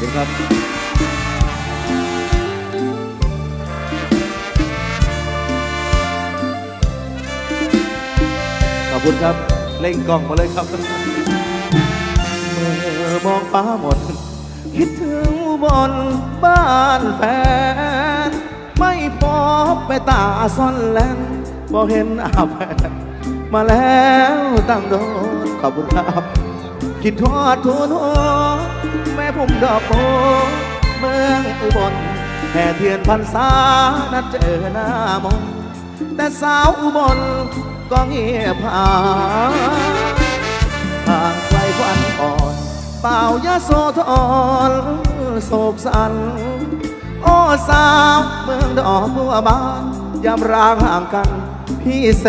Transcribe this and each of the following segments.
คุณครับขอบคุณครับ เล่งกล้องมาเลยครับ เมื่อมองฟ้าหมด คิดถึงอุบนบ้านแฟน ไม่พบไปตาซ่อนแลนบอกเห็นอาแฟนมาแล้วตั้งโดนขอบคุณครับ คิดทอดทูนหัวแม่ผมดอกโบเมืองอุบลแห่เทียนพรรษานัดเจอหน้ามนแต่สาวอุบลก็เงียบหาห่างไกลควันอ่อนเป่ายาโสธรโศกสัน โอ้สาวเมืองดอกบัวบานยามรางห่างกัน พี่แส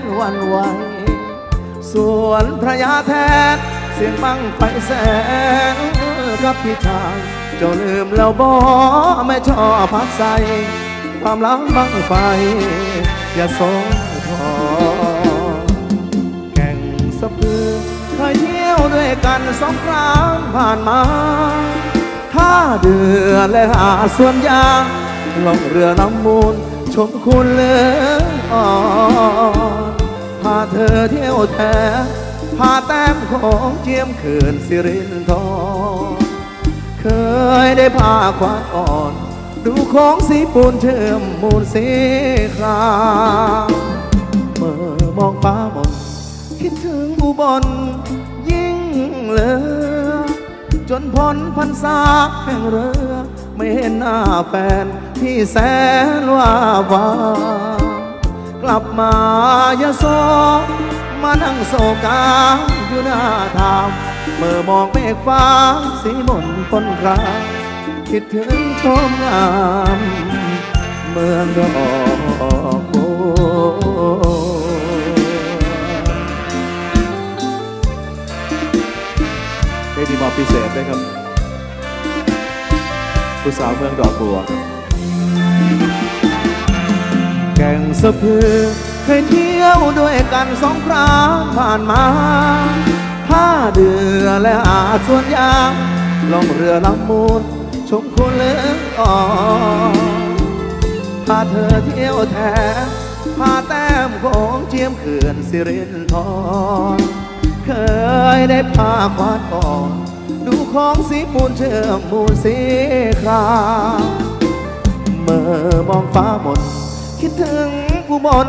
นวันไหว ส่วนพระยาแทน เสียงบังไฟแสนกับพี่ชายเจ้าลืมแล้วบ่ไม่ชอบพักใสความลังบังไฟ อย่าสงทอแข่งสะพือเคยเที่ยวด้วยกันสองครั้งผ่านมาท่าเดือและหาส่วนยางล่องเรือน้ำมูล ชมคุณเลืออ่อน เธอเที่ยวแท้พาแต้มของเจียมเขื่อนสิรินทรเคยได้พาควานอ่อน ดูของสีปูนเชื่อมมูลสีครามเมื่อมองฟ้ามนคิดถึงอุบลยิ่งเลือ จนพ้นพรรษาแห่งเรือ ไม่เห็นหน้าแฟนที่แสนว่าหวาน กลับมายาโซมานั่งโศกาอยู่หน้าทางเมื่อมองเมฆฟ้าสีมนคนคราคิดถึงชมงามเมืองดอกโบัวเพลงนี้มอบพิเศษด้วยครับผู้สาวเมืองดอกบัว แก่งสะพือเคยเที่ยวด้วยกันสองครั้งผ่านมาท่าเดือและอาสวนยางลองเรือลำมูลชมคุณเลือกอ่อนพาเธอเที่ยวแท้พาแต้มของเจียมเขื่อนสิรินทรเคยได้พาควานอ่อนดูของสีปูนเชื่อมมูลสีครามเมื่อมองฟ้าหมด คิดถึงอุบล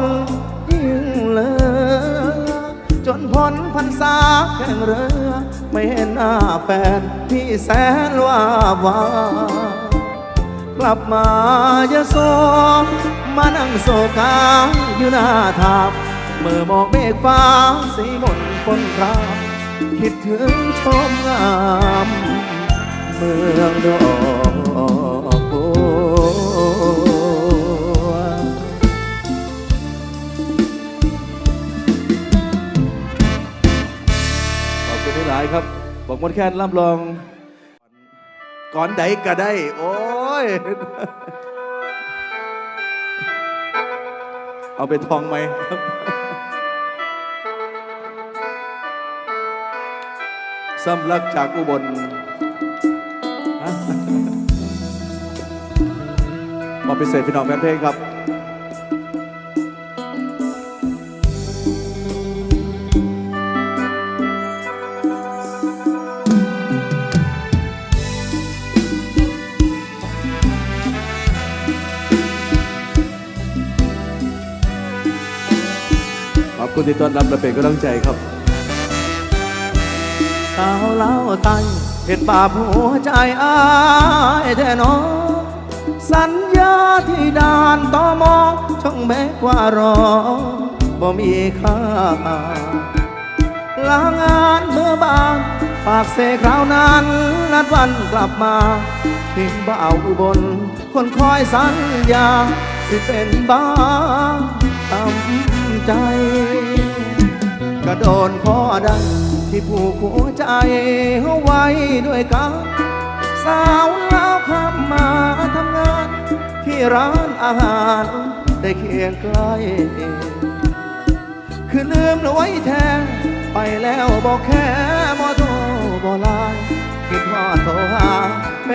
ยิ่งเลอจนพ้นพรรษาแข่งเรือ ไม่เห็นหน้าแฟนที่แสนว่าหวากลับมายาโซมานั่งโศกาอยู่หน้าทางเมื่อมองเมฆฟ้าสีมนคนคราคิดถึงชมงาม เมืองดอก แค่นรับรอง ก่อนใดก็ได้ โอ้ย เอาไปทองไหมครับสำลักจากอุบลฮะมอบพิเศษพี่น้องแฟนเพลงครับ คุณที่ต้อนรับและเป็นกำลังใจครับสาวเล่าไตเห็นบาปหัวใจอายแท้นอสัญญาที่ด่านต่อมอช่องแม้ว่ารอบ่มีค่าลางานเมื่อบานปากเสคราวนั้นนัดวันกลับมาทิ้งบ่าวอุบล คนคอยสัญญา สิเป็นบ้าตำใจ กระโดนพ่อดังที่ผูกหัวใจเอาไว้ด้วยกันสาวลาวขับมาทำงาน ที่ร้านอาหารได้เคียงใกล้คือลืมเอาไว้แทนไปแล้วบอกแค่บ่โทรบ่ไลน์คิดว่าโทรหา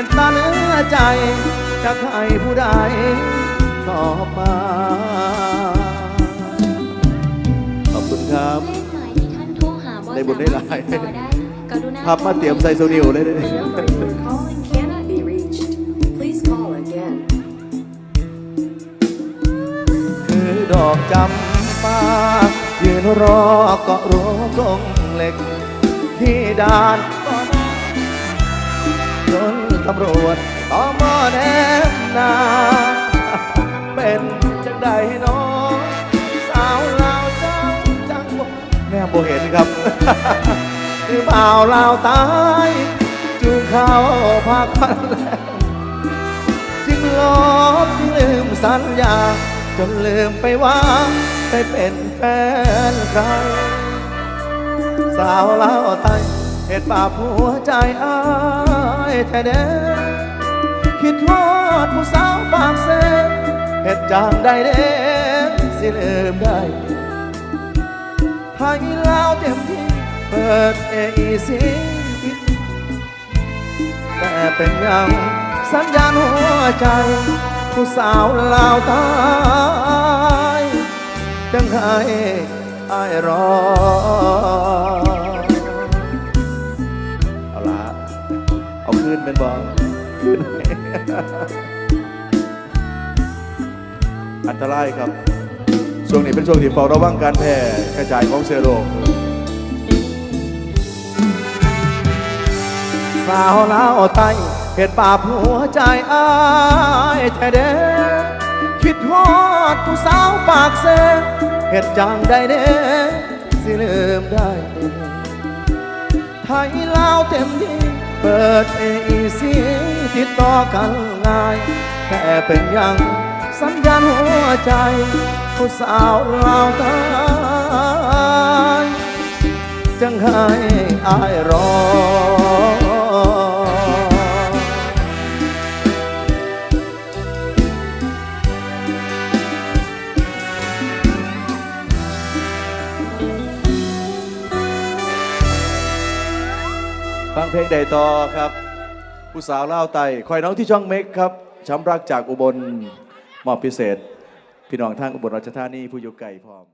ตตาเนื้อใจจะใครผู้ใดตอบมา บ่ได้บุญได้หลายสมาพับมาเตรียมใส่โซนิวเลยเด้คือดอกจำปายืนรอเกาะรั้วกงเหล็ก ที่ด่านก็จนตำรวจตอมอแนบหนา นครับคือเปล่าลาวตายจูงเข้าพาควันแล้วจึงลบลืมสัญญา จนลืมไปว่าไปเป็นแฟนใคร สาวเล่าวไทยเหตุบาหัวใจอ้ายแท้เด้คิดทอดผู้สาวปากเซ่เหตุจางได้เด้สิลืมได้ไทยลาวเต็มที่ เปิดเอซีแต่เป็นยังสัญญาณหัวใจ ผู้สาวลาวตายจังให้อายรอ เอาละเอาคืนเป็นบอคืนอันตรายครับ ช่วงนี้เป็นช่วงที่เฝ้าระวังการแพร่กระจายของเชื้อโรคาวลาวไตเหตุบาปหัวใจอายแท้เด้คิดฮอดผู้สาวปากเซเหตุจังได้เด้สิลืมได้ไทยลาวเต็มที่เปิดเอซีติดต่อกันง่าย แต่เป็นยังสัญญาณหัวใจผู้สาวลาวตายจังให้อายรอ เพลงใดต่อครับ ผู้สาวเล่าไตคอยน้องที่ช่องเมกครับช้ำรักจากอุบลมอบพิเศษ พี่น้องทางอุบลราชธานีผู้อยู่ไก่พร้อม